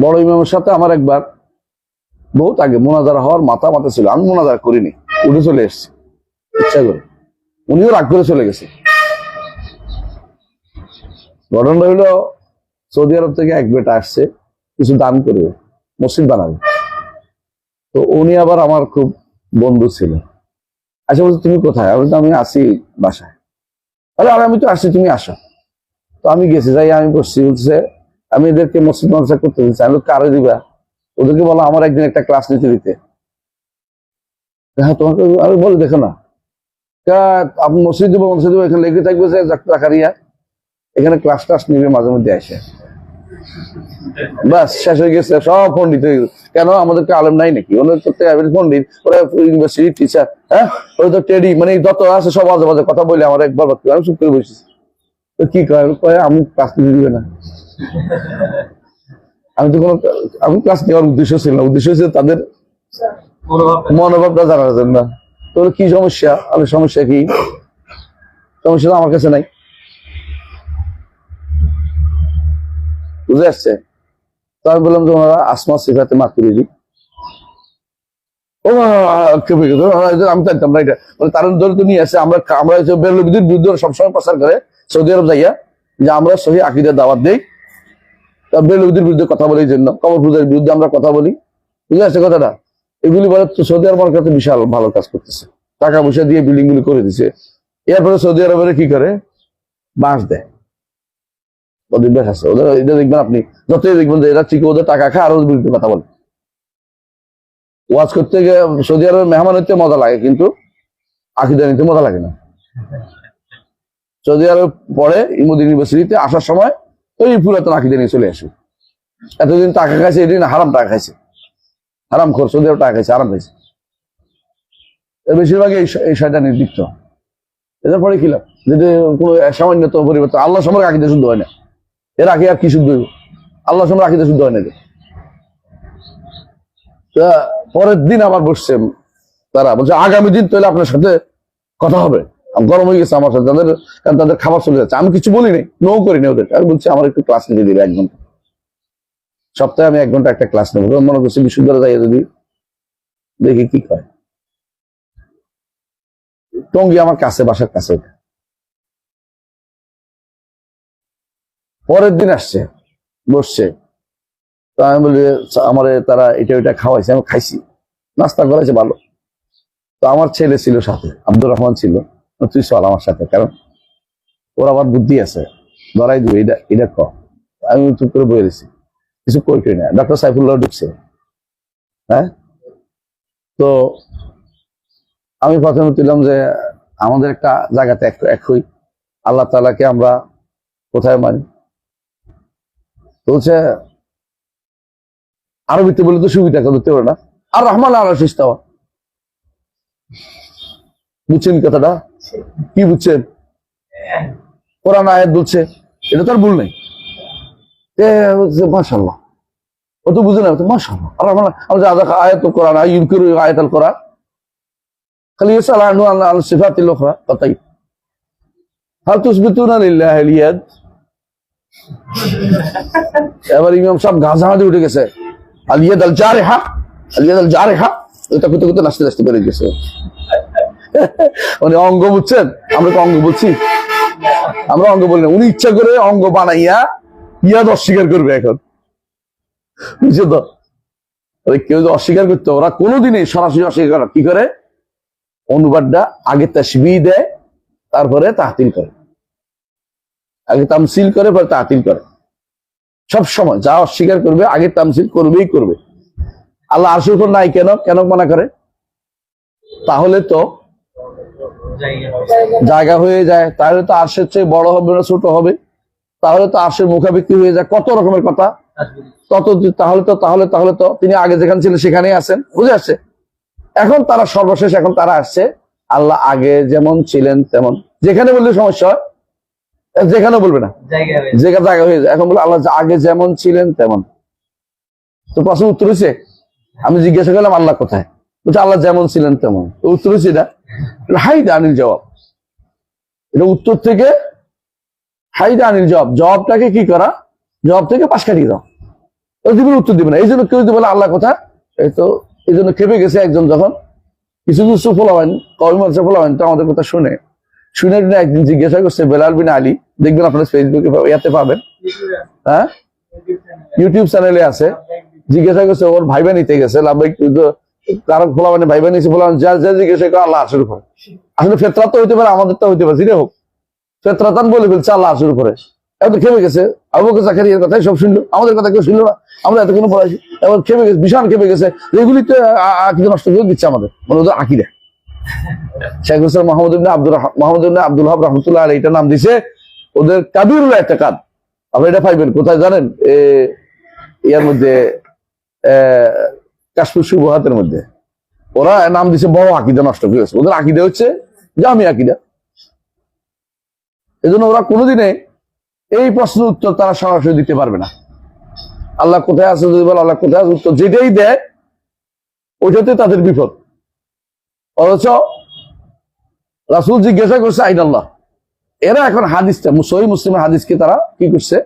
বড় ইমামের সাথে আমার একবার বহুত আগে মোনাজারা হওয়ার মাথা মাথা ছিল। আমি মোনাজারা করিনি, উঠে চলে এসেছি। ইচ্ছা করে। উনিও রাগ করে চলে গেছে। ঘটনাটা হইল, সৌদি আরব থেকে এক বেটা আসছে, কিছু দান করবে, মসজিদ বানাবে। তো উনি আবার আমার খুব বন্ধু ছিল। আচ্ছা বলছে, তুমি কোথায়? আমি তো আমি আসি বাসায়। আরে, আমি তো আসছি, তুমি আসো। তো আমি গেছি, যাই, আমি বসছি। বলছে আমি এদেরকে মসজিদ মাদ্রাসা করতে দিচ্ছি। আমি কারে দিবা। ওদেরকে বলো, আমার একদিন একটা ক্লাস নিতে দিতে। হ্যাঁ তোমাকে আমি বলে, দেখো না। আপনি মসজিদ দেবো মসজিদ দেবো, এখানে লেগে থাকবে যে জাকারিয়া এখানে ক্লাস টাস নিবে, মাঝে মধ্যে আসে বাস, শেষ হয়ে গেছে, সব পন্ডিত হয়ে গেছে। কেন? আমাদেরকে আলেম নাই নাকি? ওনার পন্ডিত ওরা ইউনিভার্সিটি টিচার হ্যাঁ? ওরা তো টেডি মানে যত আছে, সব আজে বাজে কথা বলে আমার একবার আমি চুপ করে বসেছি। তো কি কয়? কয় আমি ক্লাস নিতে দিবে না। আমি তো কোনো আমি ক্লাস নেওয়ার উদ্দেশ্য ছিল না। উদ্দেশ্য ছিল তাদের মনোভাবটা। জানার জন্য। তো কি সমস্যা? আমি সমস্যা কি? সমস্যা তো আমার কাছে নাই। বুঝে আসছে? তো আমি বললাম যে ওনারা আসমা সিফাতে মাতুরি দিই ও কেঁপে গেল আমি জানতাম না এটা। তার ধরে তো নিয়ে আসে। আমরা আমরা হচ্ছে বেরলবিদের বিরুদ্ধে সবসময় প্রচার করে। সৌদি আরব যাইয়া, যে আমরা সহি আকিদের দাওয়াত দেই। তা বেরলবিদের বিরুদ্ধে কথা বলি জন্য। কবর পূজার বিরুদ্ধে আমরা কথা বলি। বুঝে আসছে কথাটা? এগুলি বলে সৌদি আরব আমার কাছে বিশাল ভালো কাজ করতেছে। টাকা পয়সা দিয়ে বিল্ডিং গুলি করে দিছে। এরপরে সৌদি আরবের কি করে? বাঁশ দেয়। ওদের আছে। ওদের এটা দেখবেন আপনি, যতই দেখবেন যে এরা ঠিক ওদের টাকা খায় আর ওদের বিরুদ্ধে কথা বলে। ওয়াজ করতে গিয়ে সৌদি আরবের মেহমান হতে মজা লাগে, কিন্তু আকিদা নিতে মজা লাগে না। সৌদি আরব পরে ইমুদ ইউনিভার্সিটিতে আসার সময় ওই পুরাতন আকিদা নিয়ে চলে আসে। এতদিন টাকা খাইছে এদিন হারাম টাকা খাইছে। হারাম খোর, সৌদি আরব টাকা খাইছে আরাম খাইছে। বেশিরভাগই এই শ- নির্দিষ্ট। এদের পরে কি লাভ? যদি কোনো সামান্যত পরিবর্তন, আল্লাহ সম্পর্কে আকিদা শুদ্ধ হয় না। এর আগে আর কি শুদ্ধ হইব? আল্লাহ সম্পর্কে আকিদা শুদ্ধ হয় না। পরের দিন আবার বসছে তারা, বলছে, আগামী দিন তাহলে আপনার সাথে কথা হবে। গরম হয়ে গেছে আমার সাথে তাদের তাদের খাবার চলে যাচ্ছে। আমি কিছু বলি নাই নো করি না ওদের। আমি বলছি, আমার একটু ক্লাস নিতে দিবে, এক ঘণ্টা। সপ্তাহে আমি এক ঘণ্টা একটা ক্লাস নেব। মনে করছি বিশ্ববিদ্যালয়ে যাই যদি, দেখি কি কয় টঙ্গি আমার কাছে, বাসার কাছে। পরের দিন আসছে, বসছে। তো আমি বলি আমার তারা এটা ওইটা খাওয়াইছে, আমি খাইছি। নাস্তা করাইছে, ভালো। তো আমার ছেলে ছিল সাথে, আব্দুর রহমান ছিল। তুই চল আমার সাথে, কারণ ওর আবার বুদ্ধি আছে। ধরাই দিবে এটা এটা ক। আমি চুপ করে বয়ে দিছি। কিছু কই কই না। ডক্টর সাইফুল্লাহ ঢুকছে। হ্যাঁ? তো আমি প্রথমে তুললাম যে, আমাদের একটা জায়গাতে এক এক হই। আল্লাহ তালাকে আমরা কোথায় মানি তো হচ্ছে আরবিতে বলে তো সুবিধা করতে পারে না। আর রহমান আল্লাহ ইস্তাওয়া বুঝছেন কথাটা? কি বুঝছে? কোরআন আয়াত বলছে। এটা তার ভুল নেই। মাসাল্লাহ ও তো বুঝে না মাসাল্লাহ আর আয়াত কোরআন আয়াত করা খালি কথাই উঠে গেছে। আলিয়াদ আল জারেহা আলিয়াদ আল জারেহা। ওইটা কুতে কুতে নাচতে নাচতে বেড়ে গেছে। মানে অঙ্গ বুঝছেন? আমরা তো অঙ্গ বলছি আমরা অঙ্গ বলি না। উনি ইচ্ছা করে অঙ্গ বানাইয়া ইয়াদ অস্বীকার করবে এখন। বুঝছ তো? কেউ যদি অস্বীকার করতো, ওরা কোনোদিনই সরাসরি অস্বীকার করে কি করে? অনুবাদটা আগে তাসবি দেয়, তারপরে তাহতিল করে। আগে তামসিল করে, পরে তাহতিল করে। সব সময় যা অস্বীকার করবে, আগে তামসিল করবেই করবে। আল্লাহ আরশের নাই কেন? কেন মনে করে? তাহলে তো জায়গা হয়ে যায় তাহলে তো আরশের চেয়ে বড় হবে না ছোট হবে। তাহলে তো আরশের মুখাবিক্রি হয়ে যায় কত রকমের কথা। তত তাহলে তো তাহলে তাহলে তো তিনি আগে যেখানে ছিলেন সেখানেই আছেন বুঝে আসছে? এখন তারা সর্বশেষ এখন তারা আসছে আল্লাহ আগে যেমন ছিলেন তেমন। যেখানে বললে সমস্যা হয় যেখানে বলবে না। যেখানে জায়গা হয়ে যায় এখন বলে আল্লাহ আগে যেমন ছিলেন তেমন। তো প্রশ্ন উত্তর হয়েছে আমি জিজ্ঞাসা করলাম আল্লাহ কোথায়? বলছে আল্লাহ যেমন ছিলেন তেমন। তো উত্তর হয়েছে এটা। হাইদ আনিল জবাব। এটা উত্তর থেকে হাইদ আনিল জবাব। জবাবটাকে কি করা? জবাব থেকে পাশ কাটিয়ে দাও। ও দিবে না, উত্তর দিবে না। এই জন্য কেউ যদি বলে আল্লাহ কথা। এই তো এই জন্য খেপে গেছে একজন যখন। কিছু কিছু ফোলাবেন কবি মানুষের ফোলাবেন তো আমাদের কথা শুনে। শুনে একদিন জিজ্ঞাসা করছে বেলাল বিন আলী। দেখবেন আপনার ফেসবুকে ইয়াতে পাবেন। হ্যাঁ? ইউটিউব চ্যানেলে আছে। জিজ্ঞাসা করছে ওর ভাইবা নিতে গেছে। লাভবাই কারণ ফোলা মানে ভাইবা নিছে ফোলা যা যা জিজ্ঞাসা করে আল্লাহ আসুর করে আসলে ফেতরাত তো হইতে পারে, আমাদের তো হইতে পারে যেটা হোক। ফেতরাতান বলে ফেলছে আল্লাহ আসুর করে এত খেপে গেছে। আবু বকর জাকারিয়ার কথাই সব শুনলো। আমাদের কথা কেউ শুনলো না। আমরা এতক্ষণ পড়াইছি এবার খেপে গেছে, ভীষণ খেপে গেছে। এগুলি তো আকিদা নষ্ট করে দিচ্ছে আমাদের। মানে ওদের আকিদা। শেখ হোসেন মোহাম্মদ ইবনে আব্দুল ইবনে আব্দুল হাব রহমতুল্লাহ আলী এটা নাম দিছে, ওদের কাবিরুল এতেকাদ। আপনি এটা পাইবেন। কোথায় জানেন? ইয়ার মধ্যে কাশ্মীর সুবহাতের মধ্যে। ওরা নাম দিছে বড় আকিদা নষ্ট করে গেছে। ওদের আকিদা হচ্ছে জামি আকিদা। এজন্য ওরা কোনোদিনে এই প্রশ্নের উত্তর তারা সরাসরি দিতে পারবে না। আল্লাহ কোথায় আছে যদি বলে আল্লাহ কোথায় আছে, উত্তর যেটাই দেয়, ওইটাতে তাদের বিপদ। অথচ রাসুল জিজ্ঞাসা করছে, আইন আল্লাহ। এরা এখন হাদিসটা, সহি মুসলিমের হাদিসকে তারা কি করছে?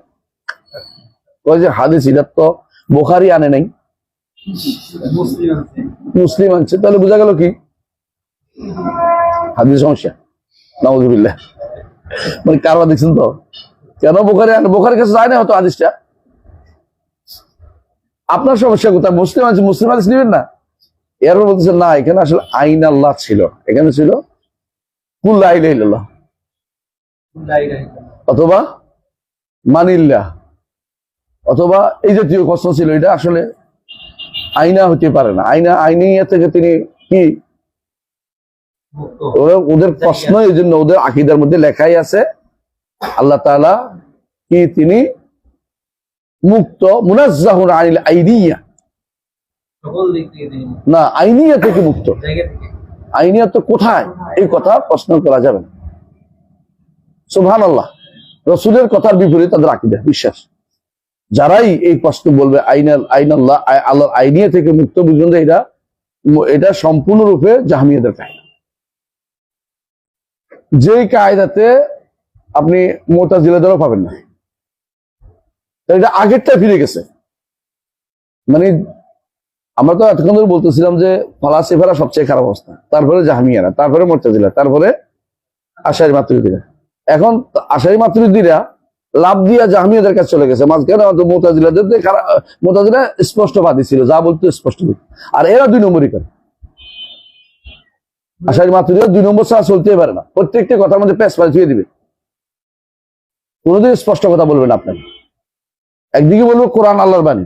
হাদিস, এটা তো বোখারি আনে নাই। মুসলিম আনছে তাহলে বোঝা গেল কি? হাদিস সমস্যা। নওয়াজুবিল্লাহ মানে কারবার দেখছেন তো? কেন বোখারি বোখারির কাছে যায় না হয়তো হাদিসটা? আপনার সমস্যা কোথায়? মুসলিম আছে, মুসলিম হাদিস নেবেন না? এরপর বলতেছে, না, এখানে আসলে আইন আল্লাহ ছিল। এখানে ছিল কুল্লা লাই অথবা মানিল্লাহ অথবা এই জাতীয় কষ্ট ছিল, এটা আসলে আইনা হতে পারে না। আইনা আইনিয়া থেকে তিনি কি? ওদের প্রশ্ন এই জন্য ওদের আকিদার মধ্যে লেখাই আছে, আল্লাহ তাআলা কি তিনি মুক্ত, মুনাজ্জাহুন আনিল আইনিয়া। না, আইনিয়া থেকে মুক্ত। আইনিয়া তো কোথায়? এই কথা প্রশ্ন করা যাবে না। সুবহান আল্লাহ রসুলের কথার বিপরীত তাদের আকিদা, বিশ্বাস। যারাই এই প্রশ্ন বলবে, আইনাল আইন আল্লাহ আল্লাহর আইনিয়া থেকে মুক্ত বুঝবেন যে এটা এটা সম্পূর্ণরূপে জাহামিয়াদের কায়দা। যেই কায়দাতে আপনি মোতাজিলাদেরও পাবেন না। এটা আগেরটা ফিরে গেছে। মানে আমরা তো এতক্ষণ ধরে বলতেছিলাম যে ফলাসিফারা সবচেয়ে খারাপ অবস্থা। তারপরে জাহামিয়ারা, তারপরে মোর্তাজিলা তারপরে আশারি মাতৃদিরা এখন আশারি মাতৃদিরা লাভ দিয়া জাহামিয়াদের কাছে চলে গেছে। মাঝখানে মোতাজিলাদের মোতাজিলা স্পষ্টবাদী ছিল যা বলতো স্পষ্ট আর এরা দুই নম্বরই করে। আশারি মাতৃদিরা দুই নম্বর ছাড়া চলতেই পারে না। প্রত্যেকটা কথার মধ্যে প্যাস পাল ছুঁয়ে দিবে। কোনোদিন স্পষ্ট কথা বলবেন আপনাকে। একদিকে বলব কোরআন আল্লাহর বাণী।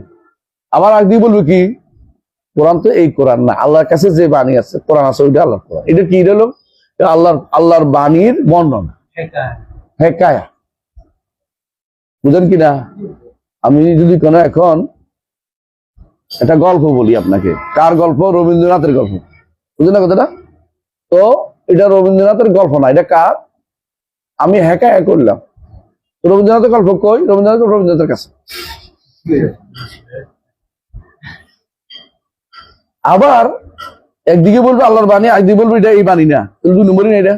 আবার একদিকে বলব কি? কোরআন তো এই কোরআন না। আল্লাহর কাছে যে বাণী আছে কোরআন আছে ওইটা আল্লাহর কোরআন। এটা কি হলো? আল্লাহর আল্লাহর বাণীর বর্ণনা। ঠেকা হ্যাঁ কায়া বুঝেন কি না আমি যদি কোনো এখন একটা গল্প বলি আপনাকে। কার গল্প? রবীন্দ্রনাথের গল্প। বুঝলেন না কথাটা? তো এটা রবীন্দ্রনাথের গল্প না, এটা কার? আমি হ্যাঁ করলাম। রবীন্দ্রনাথের গল্প কই? রবীন্দ্রনাথ রবীন্দ্রনাথের কাছে। আবার একদিকে বলব আল্লাহর বাণী একদিকে বলব এটা এই বাণী না। দুই নম্বরই না এটা?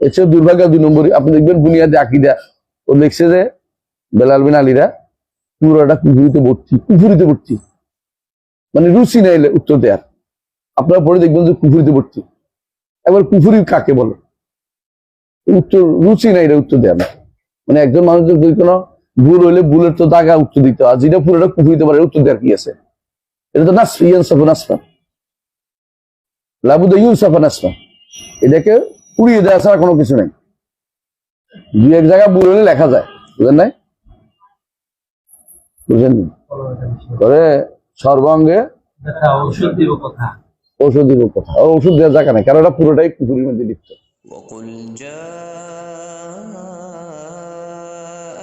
এর দুর্ভাগ্য দুই নম্বরই। আপনি দেখবেন বুনিয়াদে আকিদা। ও দেখছে যে বেলাল বিন আলীরা পুরোটা কুফুরিতে ভর্তি কুফুরিতে ভর্তি। মানে রুচি নাই উত্তর দেয়ার। আপনারা পরে দেখবেন যে কুফুরিতে ভর্তি। একবার কুফুরি কাকে বলে? উত্তর, রুচি নাই এটা উত্তর দেয়ার না। মানে একজন মানুষ যদি কোনো ভুল হইলে ভুলের তো দাগা উত্তর দিতে হয়। যেটা পুরোটা কুফুরিতে পারে উত্তর দেওয়ার কি আছে? এটা তো নাসফি, ইয়ানসাফু নাসফা। লাবুদা ইউনসাফা নাসফা। এটাকে উড়িয়ে দেওয়া ছাড়া কোনো কিছু নেই। দুই এক জায়গায় ভুল হলে লেখা যায়। বুঝলেন নাই? বুঝেন করে সর্বাঙ্গে ওষুধ দিব কথা ওষুধ দেওয়া জায়গা না কারণ এটা পুরোটাই পুকুরের মধ্যে লিপ্ত। وقل جاء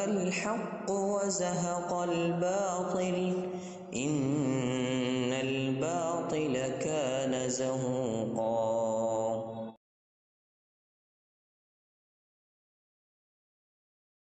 الحق